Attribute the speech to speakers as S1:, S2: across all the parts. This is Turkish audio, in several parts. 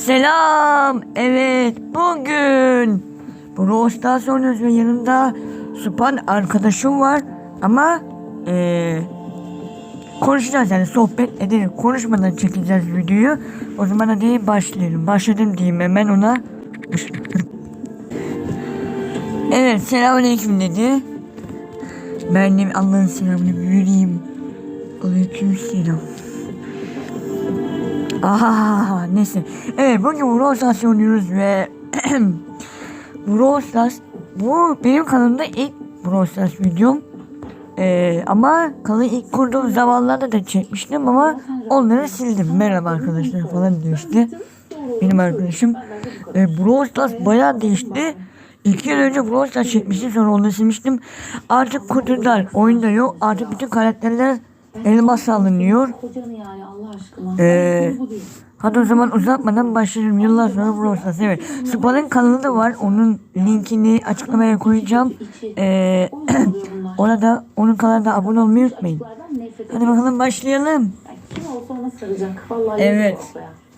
S1: Selam. Evet bugün Brawl Stars oynuyoruz ve yanımda Supan arkadaşım var. Ama eee konuşacağız yani sohbet edelim. Konuşmadan çekeceğiz videoyu. O zaman hadi başlayalım. Başladım diyeyim hemen ona. Evet selamünaleyküm dedi. Ben de Allah'ın selamını yürüyeyim. Aleyküm selam. Aha neyse. Evet bugün Brawl Stars oynuyoruz ve Brawl Stars bu benim kanalımda ilk Brawl Stars videom. Ee, ama kanalı ilk kurduğum zamanlarda da çekmiştim ama onları sildim. Merhaba arkadaşlar falan diyor. Benim arkadaşım. Ee, Brawl Stars bayağı değişti. İki yıl önce Brawl Stars çekmiştim sonra onu silmiştim. Artık kurdular. Oyunda yok. Artık bütün karakterler elmas alınıyor.
S2: Kocanı yani Allah aşkına.
S1: Ee. Hadi o zaman uzatmadan başlayalım. Yıllar sonra Brawl. Evet. Spa'nın kanalı da var. Onun linkini açıklamaya koyacağım. Ee, orada onun kanalına abone olmayı unutmayın. Hadi bakalım başlayalım.
S2: Kim olsa ona saracak. Vallahi
S1: Evet.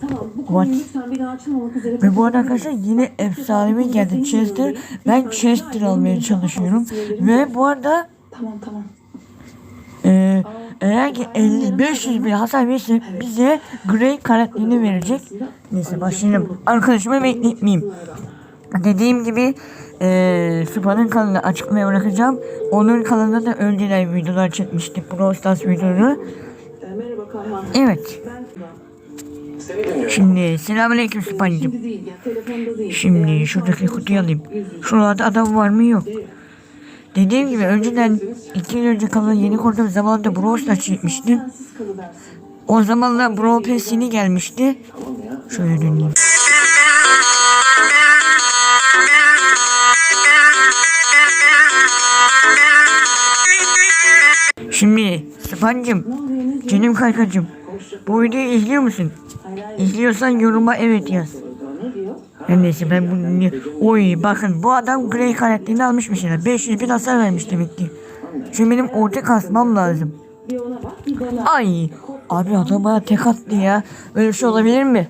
S2: Tamam bu.
S1: Ve bu arada arkadaşlar yine efsanevi geldi Chester. Ben Chester almaya çalışıyorum. Ve bu arada
S2: Tamam tamam.
S1: E, eğer ki 50 500 bir hasar verirse bize Grey karakterini verecek. Neyse başlayalım. Arkadaşımı bekletmeyeyim. Dediğim gibi eee Spa'nın kanalını açıklamaya bırakacağım. Onun kanalında da önceden videolar çekmiştik. Brawl videoları. Evet. Şimdi selamünaleyküm
S2: değil.
S1: Şimdi şuradaki kutuyu alayım. Şurada adam var mı yok. Dediğim gibi önceden iki yıl önce kalan yeni kurduğum zamanında Brawl Stars çekmiştim. O zamanlar Brawl Pass yeni gelmişti. Şöyle döneyim. Şimdi Spancım, canım kankacım. Bu videoyu izliyor musun? İzliyorsan yoruma evet yaz. Her neyse ben bunu... Oy bakın bu adam Grey karakterini almış mesela. 500 bin hasar vermiş demek ki. Şimdi benim orta kasmam lazım. Ay abi adam bana tek attı ya. Böyle bir şey olabilir mi?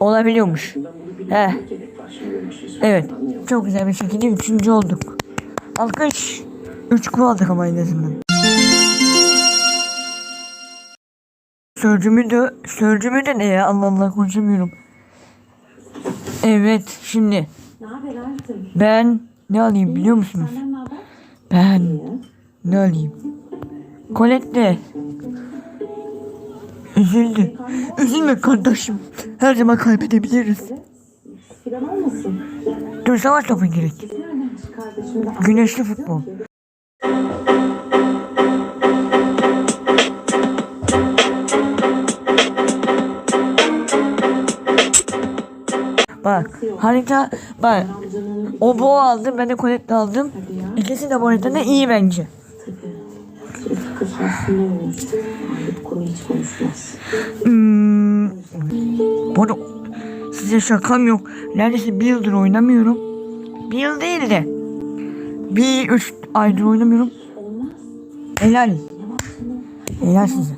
S1: Olabiliyormuş. He. Evet. Çok güzel bir şekilde üçüncü olduk. Alkış. Üç kupa aldık ama en azından. Sözcümü de, sözcümü de ne ya? Allah Allah konuşamıyorum. Evet şimdi
S2: Ne haber
S1: ben ne alayım biliyor musunuz?
S2: Senden ne haber?
S1: Ben ne alayım? Colette Üzüldü. Üzülme kardeşim. Her zaman kaybedebiliriz.
S2: Filan olmasın.
S1: Dur savaş topu gerek. Güneşli futbol. Bak harita bak o bo aldım ben de Colette aldım. İkisi de bu haritada iyi bence.
S2: Bu.
S1: Hmm, bu arada size şakam yok. Neredeyse bir yıldır oynamıyorum. Bir yıl değil de. Bir üç aydır oynamıyorum. Helal. Helal size.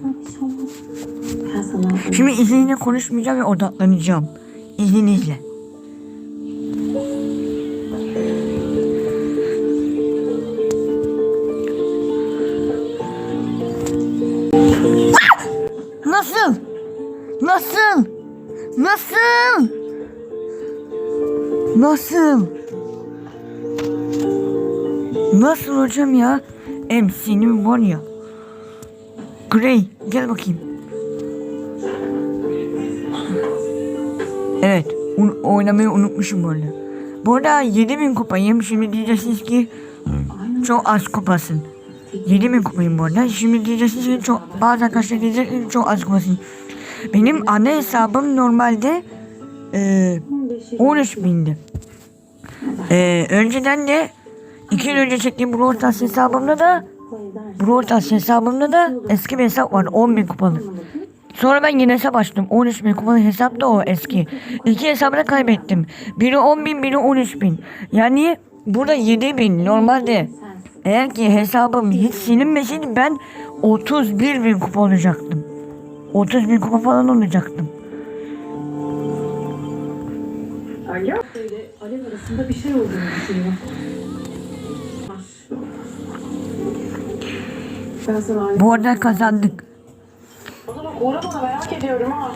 S1: Şimdi izninizle konuşmayacağım ve odaklanacağım. İzninizle. Nasıl hocam ya? MC'nin var ya. Grey gel bakayım. Evet. un- oynamayı unutmuşum bu arada. Bu arada 7000 kupayım. Şimdi diyeceksiniz ki çok az kupasın. 7000 kupayım bu arada. Şimdi diyeceksiniz ki çok, bazı arkadaşlar diyecek çok az kupasın. Benim ana hesabım normalde e, 13 bindi. E, önceden de 2 yıl önce çektiğim Brawl Stars hesabımda da Brawl Stars hesabımda da eski bir hesap vardı 10 bin kupalı. Sonra ben yine hesap açtım. 13 bin kupalı hesap da o eski. İki hesabı da kaybettim. Biri 10 bin, biri 13 bin. Yani burada 7 bin normalde. Eğer ki hesabım hiç silinmeseydi ben 31 bin kupa olacaktım. 30 bin kupa falan olacaktım.
S2: Alo. Böyle alev arasında bir şey olduğunu düşünüyor. Ben sana alev...
S1: Bu arada kazandık.
S2: Bana bak uğra bana merak ediyorum ha.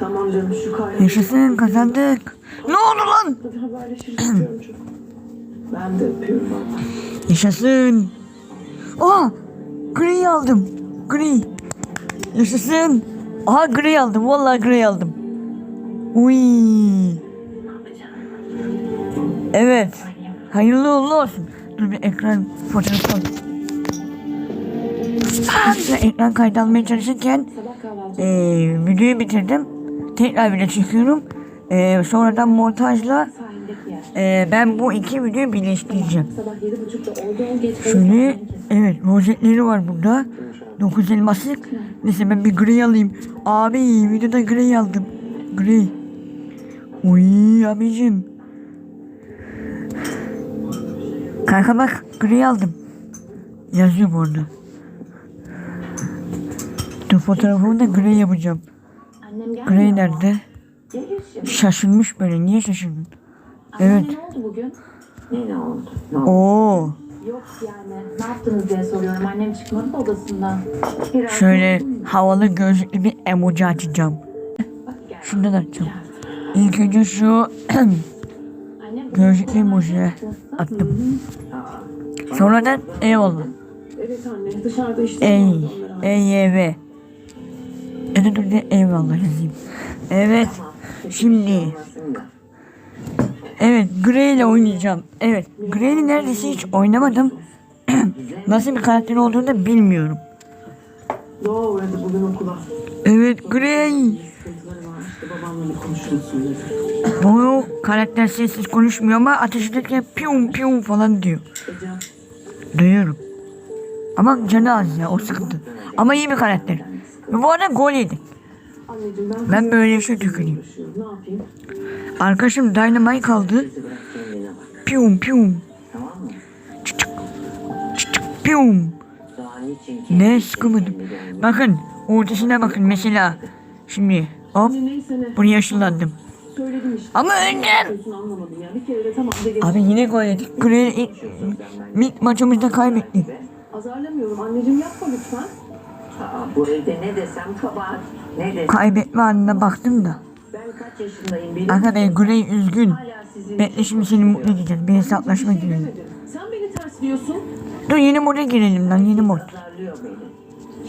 S2: Tamam canım şu kaynağı.
S1: Yaşasın kazandık. Ne oldu lan?
S2: Hadi haberleşiriz öpüyorum çok. Ben de öpüyorum valla.
S1: Yaşasın. Aa, gri aldım. Gri. Yaşasın. Aha gri aldım. Vallahi gri aldım. Uy. Evet. Hayırlı uğurlu olsun. Dur bir ekran fotoğrafı al. Ekran kaydı almaya çalışırken eee videoyu bitirdim. Tekrar video çekiyorum. Eee sonradan montajla eee, ben bu iki videoyu birleştireceğim. Şöyle evet rozetleri var burada. Dokuz elmaslık. Neyse ben bir gri alayım. Abi videoda gri aldım. Gri. Uy abicim. Kanka bak gri aldım. Yazıyor bu arada. Fotoğrafımı da gri yapacağım. Gri nerede? Şaşırmış böyle. Niye şaşırdın? Evet.
S2: Ne oldu bugün? Ne ne oldu? Ne oldu?
S1: Oo.
S2: Yok yani. Ne yaptınız diye soruyorum. Annem çıkmadı da odasından. Biraz
S1: Şöyle
S2: da.
S1: havalı gözlüklü bir emoji açacağım. Şundan açacağım. İlk önce şu gözlüklü emojiye attım. Sonradan eyvallah.
S2: Evet anne dışarıda işte.
S1: Ey, EYV. Evet dur eyvallah yazayım. Evet. Şimdi. Evet Grey ile oynayacağım. Evet Grey'le neredeyse hiç oynamadım. Nasıl bir karakter olduğunu da bilmiyorum. Evet Grey. Bu karakter sessiz konuşmuyor ama ateş ederken piyum piyum falan diyor. Duyuyorum. Ama canı az ya o sıkıntı. Ama iyi bir karakter. Bu arada gol yedi.
S2: Anneciğim ben
S1: Ben böyle bir şey tüküreyim. Arkadaşım Dynamite kaldı. Piyum piyum.
S2: Tamam mı?
S1: Çık çık. Çık çık piyum. Ne sıkılmadım. Bakın ortasına bakın mesela. Şimdi hop.
S2: Söyledim işte.
S1: Ama önden. Abi yine gol yedik. Grey ilk, maçımızda kaybettik.
S2: Azarlamıyorum. Anneciğim yapma lütfen.
S3: Aa, bu evde ne desem kabahat. Ne desem.
S1: Kaybetme anına baktım da.
S3: Ben kaç yaşındayım benim.
S1: Arkadaşlar Grey üzgün.
S3: Hala sizin
S1: Bekle şimdi seni mutlu edeceğiz. Bir hesaplaşma girelim.
S2: Sen beni tersliyorsun.
S1: Dur yeni moda girelim lan yeni mod.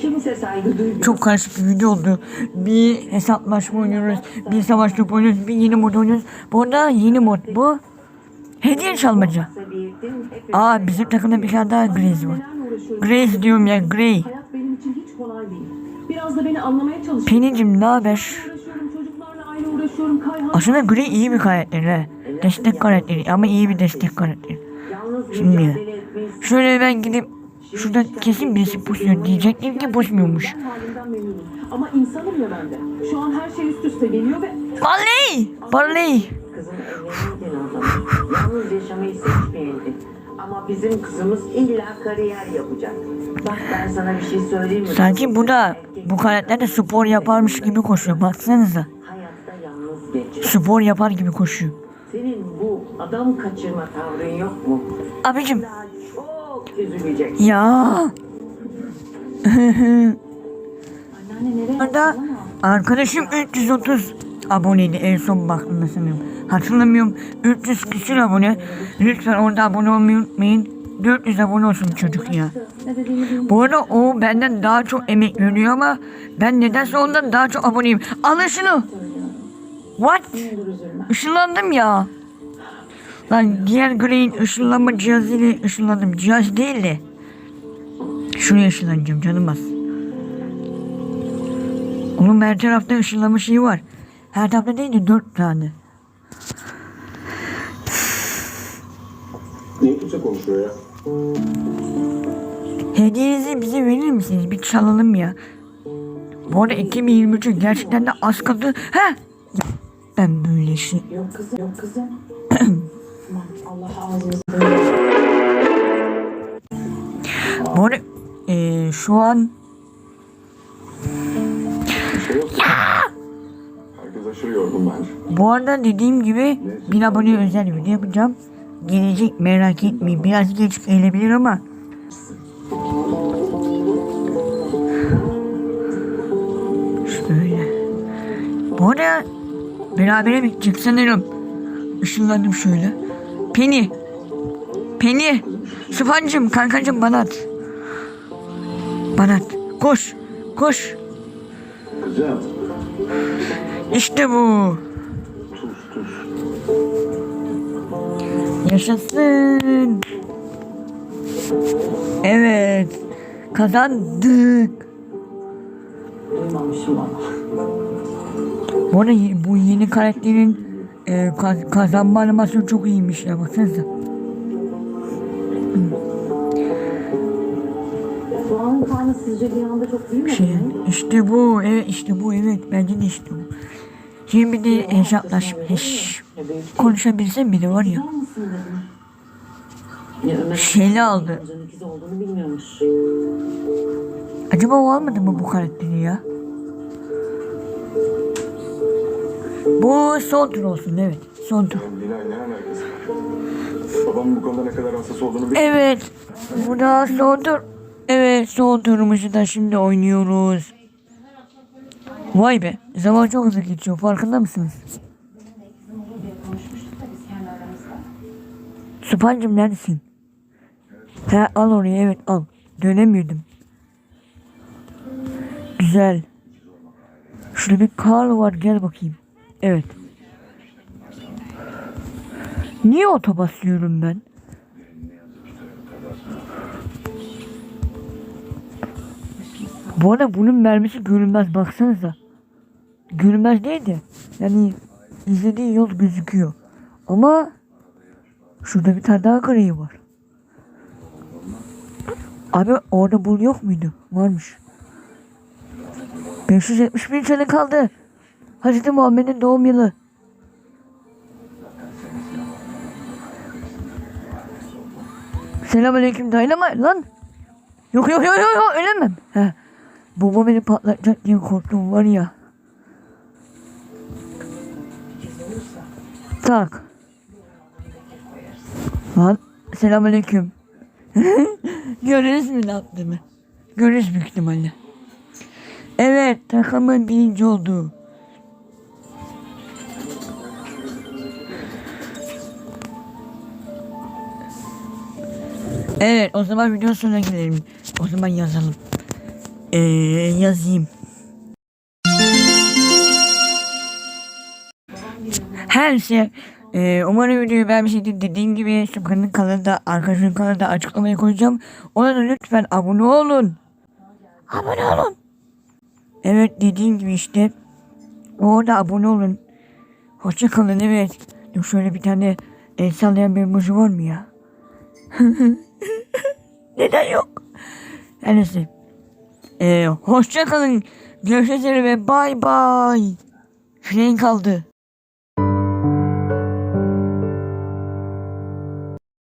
S3: Kimse saygı duymuyor.
S1: Çok karışık bir video oldu. Bir hesaplaşma oynuyoruz. Bir savaş topu oynuyoruz. Bir yeni mod oynuyoruz. Bu arada yeni mod bu. Hediye çalmaca. Aa bizim takımda bir tane daha Grace var. Grace diyorum ya Grey.
S2: Da beni anlamaya çalış.
S1: Penicim ne haber?
S2: uğraşıyorum. Çocuklarla aynı uğraşıyorum. Kayhan.
S1: Aslında Grey iyi bir karakter ha. Destek karakteri ama iyi bir destek karakteri.
S3: yalnız
S1: Şimdi. Şöyle ben gidip şurada kesin birisi pusuyor diyecektim ki pusmuyormuş.
S2: Ama insanım ya ben de. Şu an her şey üst üste geliyor ve
S1: Barley! Barley!
S3: kızım evlenirken. Yalnız yaşamayı seçmeyeydi. Ama bizim kızımız illa kariyer yapacak. Bak ben sana bir şey söyleyeyim mi?
S1: Sanki bu da bu karakter de spor yaparmış gibi koşuyor. Baksanıza.
S3: Hayatta yalnız geç.
S1: Spor yapar gibi koşuyor.
S3: Senin bu adam kaçırma tavrın yok mu?
S1: Abicim
S3: Daha çok üzülecek.
S1: ya.
S2: anneanne nereye
S1: arkadaşım 330 aboneydi en son baktığımda sanırım. Hatırlamıyorum. 300 küsür abone. Lütfen orada abone olmayı unutmayın. 400 abone olsun çocuk ya. Bu arada o benden daha çok emek veriyor ama ben nedense ondan daha çok aboneyim. Alın şunu. What? Işınlandım ya. Lan diğer Grey'in ışınlanma cihazıyla ışınlandım. Cihaz değil de. Şuraya ışınlanacağım canım az. Onun her tarafta ışınlama şeyi var. Her tarafta değil de dört tane.
S4: Niye Türkçe konuşuyor ya?
S1: Hediyenizi bize verir misiniz? Bir çalalım ya. Bu arada 2023'e gerçekten de az kaldı. Ya, ben böyle şey.
S2: Yok kızım, yok kızım. Aman Allah ağzınızı
S1: Bu arada eee, şu an
S4: şey. Herkes aşırı yorgun bence.
S1: Bu arada dediğim gibi bin abone özel video yapacağım. Gelecek merak etmeyin. Biraz geç gelebilir ama. Şöyle. Bu arada berabere bitecek sanırım. Işınlandım şöyle. Penny. Penny. Sıfancım kankacım bana at. Bana at. Koş. Koş. İşte bu. Yaşasın. Evet. Kazandık.
S2: Duymamışım ama.
S1: Bu arada ye- bu yeni karakterin e, kaz- kazanma animasyonu çok iyiymiş ya baksanıza.
S2: Soğanın karnı sizce bir anda çok büyümedi
S1: Şey,
S2: mi?
S1: işte bu evet işte bu evet bence de işte bu. Şimdi bir de hesaplaşma. Heş. Konuşabilsem bile var ya. Şeyli aldı. Acaba o almadı mı bu karakteri ya? Bu son tur olsun evet. Son tur.
S4: Babamın bu konuda ne kadar hassas olduğunu bil.
S1: Evet. Bu da son tur. Evet son turumuzu da şimdi oynuyoruz. Vay be. Zaman çok hızlı geçiyor. Farkında mısınız? Süpancım neredesin? He al oraya evet al. Dönemiyordum. Güzel. Şurada bir kar var gel bakayım. Evet. Niye oto basıyorum ben? Bu arada bunun mermisi görünmez baksanıza. Görünmez değil de yani izlediği yol gözüküyor. Ama şurada bir tane daha kırığı var. Abi orada bul yok muydu? Varmış. 571 sene kaldı. Hazreti Muhammed'in doğum yılı. Selamünaleyküm dayanama lan. Yok yok yok yok yok ölemem. He. Bomba beni patlatacak diye korktum var ya. Tak. Lan selamünaleyküm. Görürüz mü ne yaptığımı? Görürüz büyük ihtimalle. Evet takımın birinci oldu. Evet o zaman video sonuna gelelim. O zaman yazalım. Ee, yazayım. Her şey. Ee, umarım videoyu beğenmişsinizdir. Dediğim gibi Şıpkı'nın kanalında, arkadaşının kanalında açıklamaya koyacağım. Ona da lütfen abone olun. Abone olun. Evet dediğim gibi işte. Orada abone olun. Hoşça kalın evet. Dur şöyle bir tane el sallayan bir emoji var mı ya? Neden yok? Her neyse. Ee, hoşça kalın. Görüşmek üzere ve bay bay. Fren kaldı.